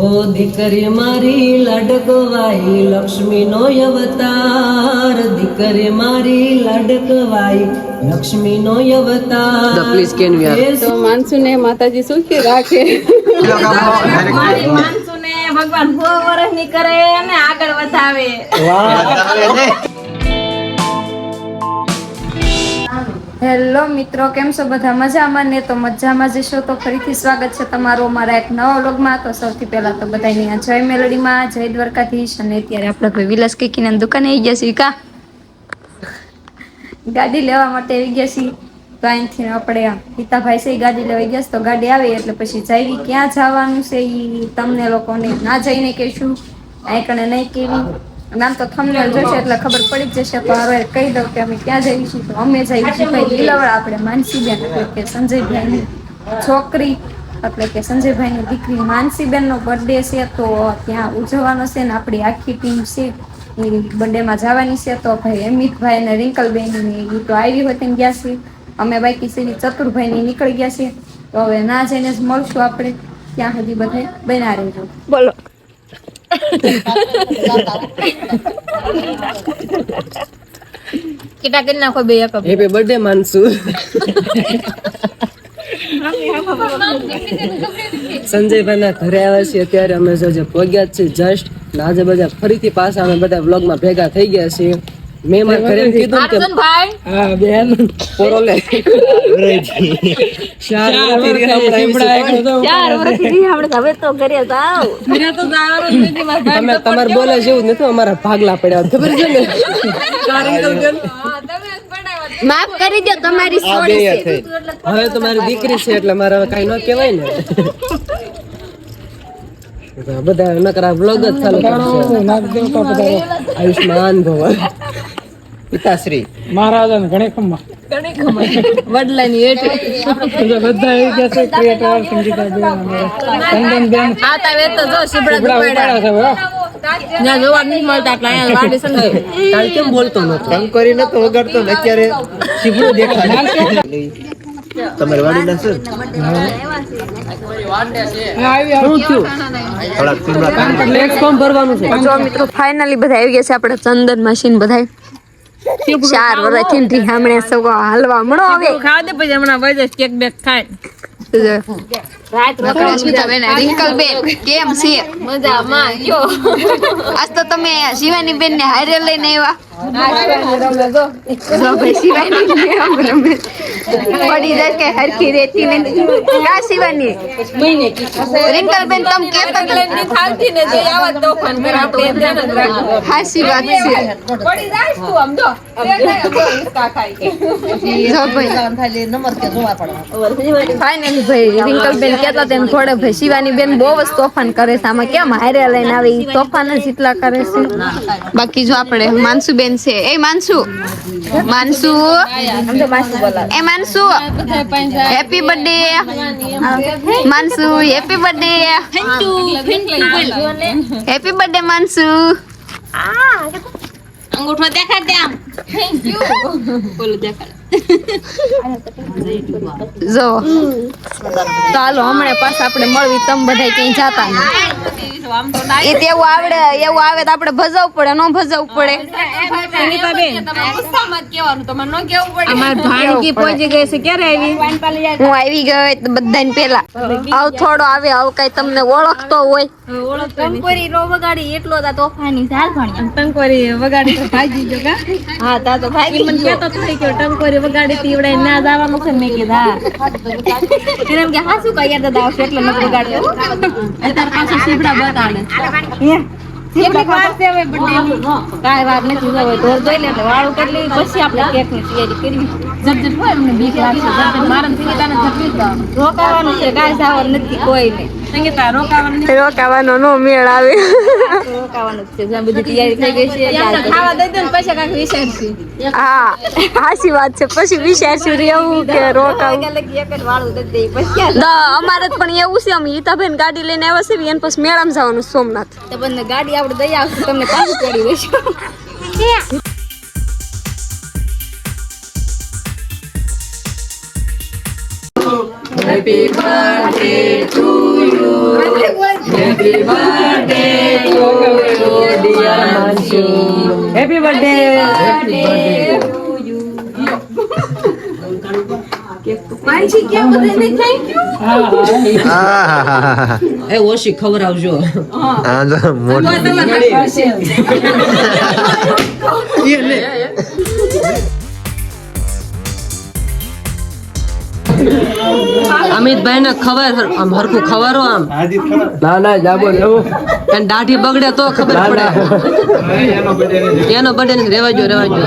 ઓ દીકરી મારી લાડકવાઈ લક્ષ્મીનો અવતાર. દીકરી મારી લાડકવાઈ લક્ષ્મીનો અવતાર. પ્લીઝ કેન વી આર તો માનસુને માતાજી સુખી રાખે? મારી માનસુને ભગવાન સો વર્ષની કરે અને આગળ વધાવે. હેલો મિત્રો, કેમ છો બધા? મજામાં ને? તો મજામાં જશો તો ફરીથી સ્વાગત છે તમારું અમારા એક નવા વ્લોગમાં. તો સૌથી પહેલા તો બધાની જય મેલડીમાં, જય દ્વારકાધીશ અને અત્યારે આપણે ભાઈ વિલાસ કેકીના દુકાને આવી ગયા છીએ કા? ગાડી લેવા માટે આવી ગયા છીએ તો અહીંથી આપણે પિતાભાઈ છે ગાડી લેવા ગયા તો ગાડી આવી એટલે પછી જઈ ક્યાં જવાનું છે એ તમને લોકોને ના જઈને કહેશું. આ કણે નહીં કેવી નામ તો થંબનેલ જોશે એટલે ખબર પડી જ જશે, તો હવે કહી દઉં કે અમે ક્યાં જઈશું તો અમે જઈશું ભાઈ લીલાવડા, આપણે માનસીબેન એટલે કે સંજયભાઈની છોકરી, એટલે કે સંજયભાઈની દીકરી માનસીબેનનો બર્થડે છે, તો ત્યાં ઉજવવાનો છે ને આપણી આખી ટીમ છે. એ બર્થડેમાં જવાની છે, તો ભાઈ અમિતભાઈ અને રિંકલબેન એ તો આવી હોય તેને ગયા છે અમે બાકી છે ચતુરભાઈ ની નીકળી ગયા છે તો હવે ના જઈને જ મળશું આપણે. ત્યાં સુધી બધા બના રહેજો. બોલો. કેટલા કરી નાખો બે એક હેપી બર્થડે માનસુ સંજયભાઈ ના ઘરે આવ્યા છીએ, અત્યારે અમે જો પહોંચ્યા છીએ જસ્ટ આજે બધા ફરીથી પાછા અમે બધા વ્લોગમાં ભેગા થઈ ગયા છીએ. મેં મારા ઘરે કીધું કે ભાઈ હા બેન. પોરોલે. ચાર વર્ષથી હમણાં આવી છું. ચાર આપણે હવે તો ઘરે જાવ તમે તમારે બોલે જેવું નથી અમારા ભાગલા પડ્યા. ખબર છે ને? માફ કરી દો તમારી સોડી છે. હવે તો મારી દીકરી છે એટલે મારે હવે કઈ ન કહેવાય ને. બધા નકરા બ્લોગ જ ચાલુ કરશે. આયુષ્માન ભવ. પિતાશ્રી. મહારાજા ઘણી ખમ્મા વડલાની એટ બધા આવી ગયા છે ક્રિએટર સંગીતા બેન બેન. આતા વે તો જો શીબડા ઉપાડ્યા. છે હવે. જોવા નહીં મળતા એટલે અહીંયા વાડી સંગે તારે કેમ બોલતો નતો કરી નતો વગાડતો ને અત્યારે શીપડું દેખાય. તમારે વાડી ના છે? શું થયું? થોડાક સીમડા પ્લેટફોર્મ ભરવાનું છે. મિત્રો ફાઇનલી બધા આવી ગયા છે આપણે ચંદન મશીન બધા ચાર વર્ષથી હમણાં સગો હાલવા મળો હવે ખાવા દે પછી હમણાં વજે કેક બેક ખાય રિંકલબેન કેમ છે? મજામાં કયો આજ તો તમે શિવાની બેન ને હારે લઈને આવ્યા. શિવાની બેન પડી જાય કે હરખી કા શિવાની? રિંકલબેન તમે કેતા હતા. ની થાલતી ને જે આવા તોફાન વાત છે. પડી જાય. તું આમ ભાઈ. રિંકલબેન કહેતા તેને થોડે ભાઈ શિવાની બેન બહુ જ તોફાન કરે છે. આમાં કેમ હારે લઈને આવે? એ તોફાન જ એટલા કરે છે. બાકી જો આપણે માનસુ બેન છે. એ માનસુ માનસુ. એ Mansu happy birthday Mansu happy birthday happy birthday Mansu. અંગૂઠો દેખાડ દે આમ. થેન્ક યુ બોલો દેખાડ. જો. ચાલો હમણે પાછા આપણે મળવી તમ બધા ક્યાંય જાતા નહીં. એ તો આવડે એવું આવે તો આપણે ભજવવું પડે નો ભજવવું પડે. ભાણકી પહોંચી ગઈ છે ક્યારે આવી? હું આવી ગયો બધા બધાને પેલા આવ થોડો આવે આવ કઈ તમને ઓળખતો હોય. ટંકોરી નો વગાડી એટલો તા તોફાની ઝાલ ભણ્યા ટંકોરી વગાડી તો ભાગી ગયો કા? હા તા તો ભાગી મને કેતો થઈ ગયો ટંકોરી વગાડી તીવડે ના જવાનું છે. મેં કીધા એને કે હા શું કઈ યાદ આવશે એટલે નથી વગાડ્યો અત્યારે પાછું સીબડા બતાડે કેટલીક વાર હવે birthday ની. કાંઈ નથી હવે ઢોર જોઈ લે વાળું કરી પછી આપણે કેકની તૈયારી કરી જબજબ હોય એમને બીક લાગશે. જબજબ મારા સંગીતાને જબજબ રોકાવાનું છે કાંઈ જવાનું નથી કોઈને રોકાવાનું મેળ આવે. રોકાવાનું જ છે. જ્યાં બધી તૈયારી થઈ ગઈ છે ખાવા દઈ દો ને પછી કાંઈક વિચારશું. હા હાચી વાત છે. પછી વિચારશું રહેવું કે રોકાવું. અમારે પણ એવું છે અમે ઈતાબેન ગાડી લઈને આવ્યા છે એને પછી મેળામાં જવાનું સોમનાથ. તો ગાડી આપણે દઈ આવશું તમને પાછું પડી દઈશું happy birthday to you happy birthday. To you dear Mansu happy birthday happy birthday આહાહાહા. એ ઓછી ખવડાવજો આ જો મોટી. અમિતભાઈ ને ખબર આમ હરખું ખવારો આમ. ના ના જાબો અને દાઢી બગડે તો ખબર પડે. એનો બર્થડે ને રેવાજો રેવાજો.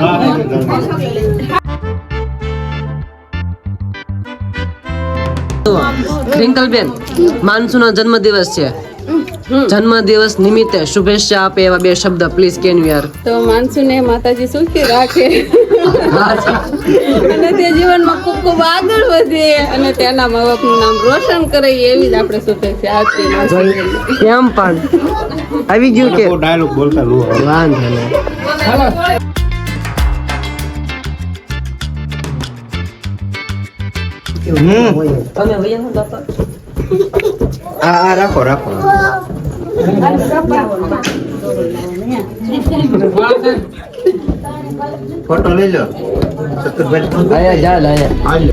રિંકલબેન માનસુ નો જન્મદિવસ છે. જન્મદિવસ નિમિત્તે શુભેચ્છા આપે એવા બે શબ્દ પ્લીઝ કેન યુ આર તો માનસુને માતાજી સુખી રાખે? અને તે જીવનમાં ખૂબ ખૂબ આગળ વધે અને તેના મા બાપનું નામ રોશન કરે એવી જ આપણે શુભેચ્છા આપીએ. કેમ પણ. આવી ગયું કે? ડાયલોગ બોલતા લો. વાંધો નહીં. હમ. તમે વૈયા છો આ આ રાખો રાખો. ફોટો લઈ લો. સતુરભાઈ આયા જા આયા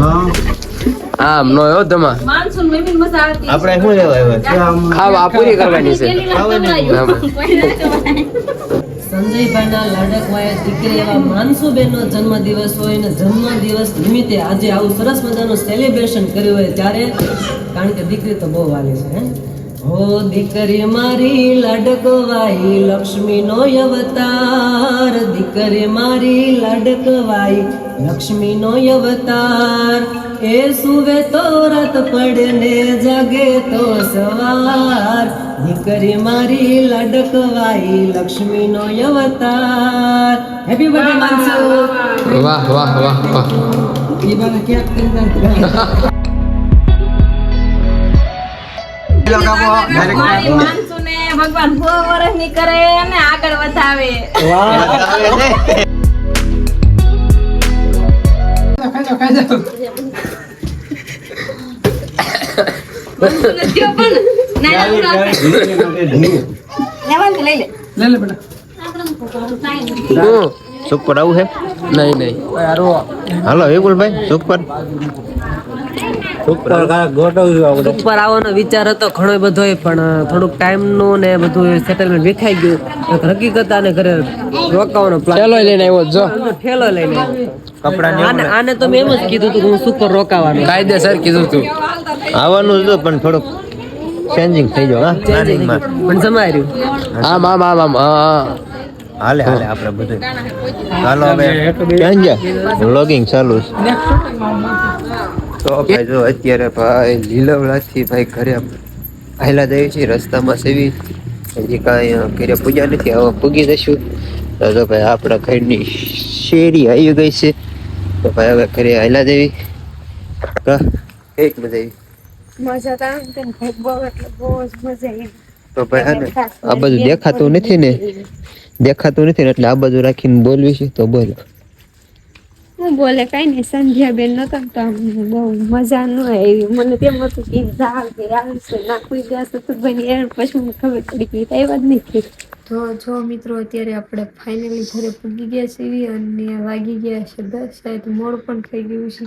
આ આમ નો આવતી આપણે શું લેવા આવ્યા? છે ખાવા પૂરી કરવાની છે. સંજયભાઈના લાડકવાએ દીકરી એવા માનસુબેનનો જન્મદિવસ હોય ને જન્મદિવસ નિમિત્તે આજે આવું સરસ મજાનું સેલિબ્રેશન કર્યું હોય ત્યારે, કારણ કે દીકરી તો બહુ વાલી છે, હો? દીકરી મારી લાડકવાઈ લક્ષ્મીનો અવતાર. દીકરી મારી લાડકવાઈ લક્ષ્મીનો અવતાર. એ સુવે તો રત પડે ને જાગે તો સવાર. દીકરી મારી લાડકવાઈ લક્ષ્મીનો અવતાર. Happy birthday Mansu. વાહ વાહ. વાહ વાહ ઈ બાને ક્યાંક ભગવાન બહુ વર્ષની કરે અને આગળ વધાવે. ખાજો જો લે સુપર આવું છે નહીં નહીં. હાલો વિપુલભાઈ સુપર સુપર ઉપર આવવાનો વિચાર હતો ઘણો બધો પણ થોડુંક ટાઈમનું ને બધું સેટલમેન્ટ વિખાઈ ગયું. હકીકત આને ઘરે રોકાવાનો પ્લાન ચાલો લઈને આવ્યો જો ઠેલો લઈને કપડા આને આને તો મેં એમ જ કીધું હતું કે હું સુપર રોકાવાનું. કાયદેસર કીધું તું. આવવાનું હતું પણ થોડુંક ચેન્જિંગ થઈ ગયો હા? પ્લાનિંગમાં પણ જમાઈ રહ્યું. આમ આમ આમ આમ હા હાલે હાલે આપણે બધું ચાલો હવે. ચેન્જ લોગિંગ વ્લોગિંગ ચાલુ છે. તો ભાઈ જો અત્યારે ભાઈ લીલવડાથી ભાઈ ઘરે પહેલા જઈએ છીએ રસ્તામાં સેવી હજી કાંઈ ઘરે પૂજા નથી હવે પૂગી જશું. તો જો ભાઈ આપણા ઘરની શેરી આવી ગઈ છે. તો ભાઈ હવે ઘરે આયલા દેવી કંઈક મજા આવી તો ભાઈ આ બધું દેખાતું નથી ને? દેખાતું નથી ને એટલે આ બધું રાખીને બોલવી છે તો બોલો. બોલે કઈ નહીં સંધ્યા બેન નતા તો આમ બહુ મજા ન આવી. મને તેમ હતું કે જાવ કે આવશે ના કોઈ ગયા તો બની એ પછી મને ખબર પડી કે આવ્યા જ નહીં તો જો મિત્રો અત્યારે આપણે ફાઇનલી ઘરે પૂગી ગયા છીએ અને વાગી ગયા છે દસ સાહેબ મોડ પણ થઈ ગયું છે.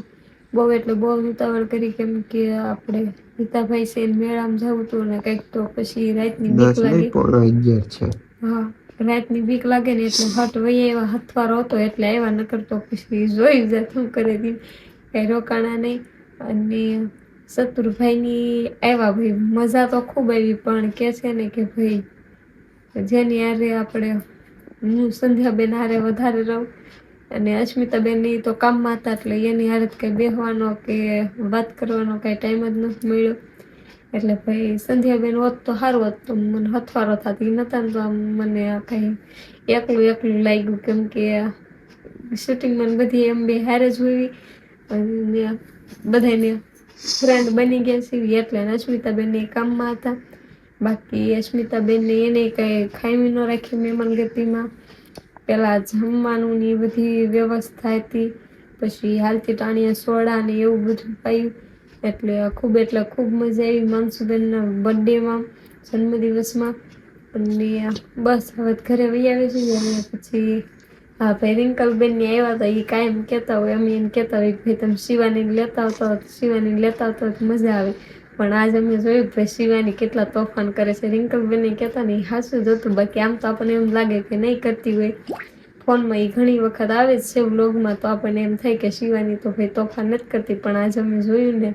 બહુ એટલે બહુ ઉતાવળ કરી કેમ કે આપણે ગીતાભાઈ છે મેળામાં જવું હતું ને કંઈક તો પછી રાતની બીક લાગી પોણો અગિયાર છે. હા. રાતની બીક લાગે ને એટલે હટ વયે એવા હથવારો હતો, એટલે આવ્યા નકર તો પછી જોઈ જાય શું કરે દી કંઈ રોકાણા નહીં. અને શત્રુભાઈની આવ્યા ભાઈ મજા તો ખૂબ આવી, પણ કે છે ને કે ભાઈ જેની હારે આપણે હું સંધ્યાબેન હારે વધારે રહું અને અસ્મિતાબેનની તો કામમાં હતા, એટલે એની હારે કંઈ બેહવાનો કે વાત કરવાનો કાંઈ ટાઈમ જ નથી મળ્યો. એટલે ભાઈ સંધ્યાબેન હોત તો સારું હોત, તો મને હથવારો થતી. નતા તો આમ મને કાંઈ એકલું એકલું લાગ્યું. કેમ કે શૂટિંગમાં બધી એમ બે હારે જ હોવી અને બધાને ફ્રેન્ડ બની ગયા છે. એટલે અશ્મિતાબેન એ કામમાં હતા. બાકી અસ્મિતાબેનને એને કંઈ ખામી ન રાખી મહેમાન ગતિમાં. પહેલાં જમવાનું ને એ બધી વ્યવસ્થા હતી. પછી હાલતી ટાણીયા સોડા ને એવું બધું પાયું. એટલે ખૂબ એટલે ખૂબ મજા આવી માનસુબેનના બર્થડેમાં જન્મદિવસમાં. અને બસ હવે ઘરે વહી આવે છે અને પછી હા ભાઈ રિંકલબેનની આવ્યા હતા એ કાયમ કહેતા હોય, અમે એમ કહેતા હોય ભાઈ તમે શિવાની લેતા આવતા હોય, શિવાની લેતા આવતા હોય મજા આવે. પણ આજ અમે જોયું ભાઈ શિવાની કેટલા તોફાન કરે છે. રિંકલબેન કહેતા ને, એ હાસું જ હતું. બાકી આમ તો આપણને એમ લાગે કે નહીં કરતી હોય. ફોનમાં એ ઘણી વખત આવે જ છે વ્લોગમાં તો આપણને એમ થાય કે શિવાની તો ભાઈ તોફાન નથી કરતી, પણ આજે અમે જોયું ને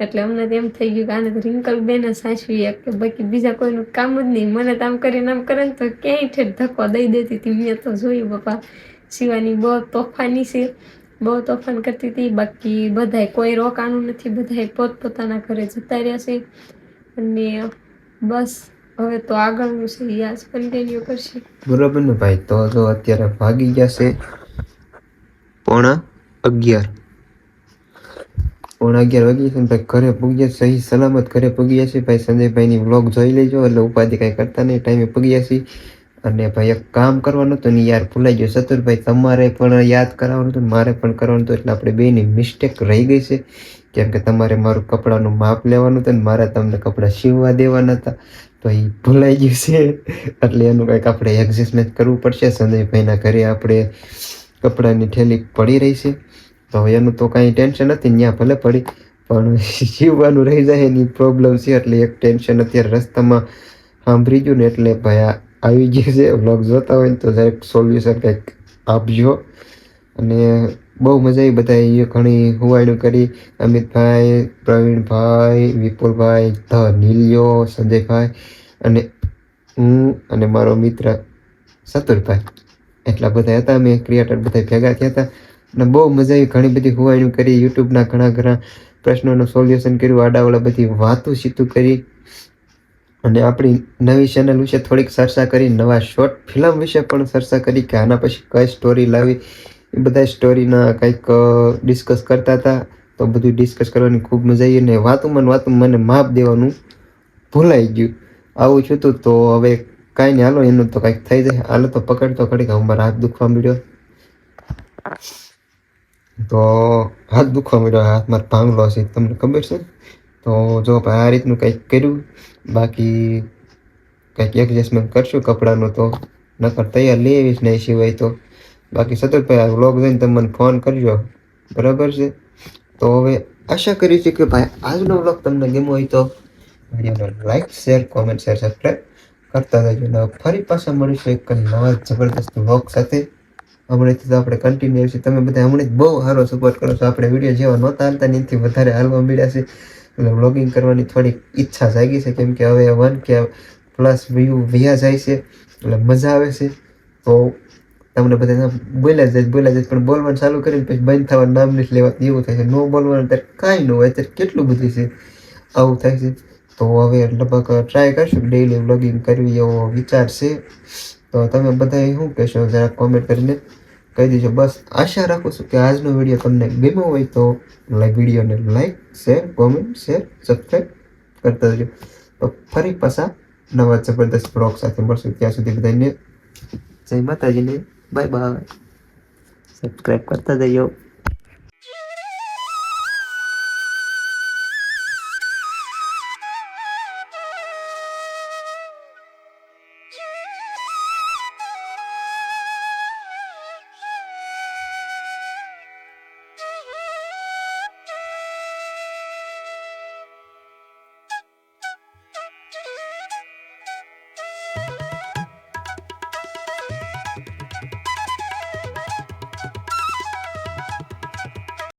એટલે અમને તો એમ થઈ ગયું કે આને તો રિંકલ બેને સાચવી કે બાકી બીજા કોઈનું કામ જ નહીં. મને તો આમ કરીને આમ કરે ને તો ક્યાંય ઠેઠ ધક્કો દઈ દેતી હતી. મેં તો જોયું બાપા શિવાની બહુ તોફાની છે, બહુ તોફાન કરતી હતી. બાકી બધાય કોઈ રોકાણું નથી, બધાય પોતપોતાના ઘરે જતા રહ્યા છે. અને બસ હવે તો આગળનું છે એ કન્ટિન્યુ કરશે. બરોબર ને ભાઈ, તો જો અત્યારે ભાગી ગયા છે પોણા અગિયાર. પોણા અગિયાર વાગી છે ભાઈ, ઘરે પૂગ્યા સહી સલામત ઘરે પૂગ્યા છે. ભાઈ, સંજયભાઈની વ્લોગ જોઈ લેજો, એટલે ઉપાધિ કાંઈ કરતા નહીં, ટાઈમે પૂગ્યા છીએ અને ભાઈ, એક કામ કરવાનું હતું ને યાર ભૂલાઈ ગયું. સતુરભાઈ, તમારે પણ યાદ કરાવવાનું હતું મારે પણ કરવાનું હતું, એટલે આપણે બેની મિસ્ટેક રહી ગઈ છે. કેમ કે તમારે મારું કપડાનું માપ લેવાનું હતું ને, મારે તમને કપડાં સીવવા દેવાના હતા. તો એ ભૂલાઈ ગયું છે. એટલે એનું કંઈક આપણે એડજસ્ટમેન્ટ કરવું પડશે. સંજયભાઈના ઘરે આપણે કપડાની થેલી પડી રહી છે. તો એનું તો કાંઈ ટેન્શન નથી ત્યાં ભલે પડી. પણ જીવવાનું રહી જાય એની પ્રોબ્લેમ છે. એટલે એક ટેન્શન અત્યારે રસ્તામાં સાંભળી ગયું ને એટલે ભાઈ આ આવી ગયું છે. વ્લોગ જોતા હોય ને તો જરાક સોલ્યુશન કંઈક આપજો. અને બહુ મજા આવી બધા ઘણી હુવાડું કરી. અમિતભાઈ, પ્રવીણભાઈ, વિપુલભાઈ, ધ નીલ્યો, સંજયભાઈ અને હું અને મારો મિત્ર સતુરભાઈ. એટલા બધા હતા. અમે ક્રિએટર બધા ભેગા થયા હતા. અને બહુ મજા આવી. ઘણી બધી હુવાડું કરી. યુટ્યુબના ઘણા ઘણા પ્રશ્નોનું સોલ્યુશન કર્યું. આડાવાળા બધી વાતો સીતું કરી. અને આપણી નવી ચેનલ વિશે થોડીક ચર્ચા કરી. નવા શોર્ટ ફિલ્મ વિશે પણ ચર્ચા કરી કે આના પછી કઈ સ્ટોરી લાવી. બધા સ્ટોરીના કંઈક ડિસ્કસ કરતા હતા. તો બધું ડિસ્કસ કરવાની ખૂબ મજા આવી અને વાતુમાં ને વાતુમાં મને માપ દેવાનું ભૂલાઈ ગયું. આવું છું તું તો હવે કાંઈ નહીં, હાલો, એનું તો કંઈક થઈ જાય. હાલો, તો પકડતો ઘડીક હું મારા હાથ દુખવા મળ્યો તો હાથ દુખવા મળ્યો હાથ મારો ભાંગલો છે તમને ખબર છે? તો જો ભાઈ, આ રીતનું કંઈક કર્યું. બાકી કંઈક એડજસ્ટમેન્ટ કરશું કપડાનું તો. નકર તૈયાર લઈ આવીશ નહીં સિવાય તો. બાકી સતતભાઈ આ વ્લોગ જોઈને તમે મને ફોન કરજો. બરાબર છે? તો હવે આશા કરી છે કે ભાઈ આજનો વ્લોગ તમને ગમ્યો હોય તો વિડીયોને like share comment share subscribe કરતા જજો ને ફરી પાછા મળીશું એક નવા જબરદસ્ત વ્લોગ સાથે. હમણાંથી તો આપણે કન્ટિન્યુ છે. તમે બધા હમણાં જ બહુ સારો સપોર્ટ કરો છો. આપણે વીડિયો જેવા નહોતા હાલતા એનાથી વધારે હાલવા મળ્યા છે. એટલે વ્લોગિંગ કરવાની થોડીક ઈચ્છા જાગી છે. કેમ કે હવે વન કે પ્લસ વ્યૂ વ્યા જાય છે. એટલે મજા આવે છે. તો તમને બધા બોલ્યા જાય બોલ્યા જાય, પણ બોલવાનું ચાલુ કરીને પછી બંધ થવાનું નામ નથી લેવાતું, એવું થાય છે. નો બોલવાનું ત્યારે કાંઈ ન હોય, અત્યારે કેટલું બધું છે, આવું થાય છે. તો હવે લગભગ ટ્રાય કરશું ડેઈલી વ્લોગિંગ કરવી એવો વિચાર છે. તો તમે બધા શું કહેશો? જરા કોમેન્ટ કરીને કહી દેજો. બસ આશા રાખું છું કે આજનો વીડિયો તમને ગમ્યો હોય તો વિડીયોને like share comment share subscribe કરતા જજો તો ફરી પાછા નવા જબરદસ્ત બ્લોગ સાથે મળશું. ત્યાં સુધી બધાને જય માતાજીને. Bye bye. સબસ્ક્રાઈબ કરતા જજો.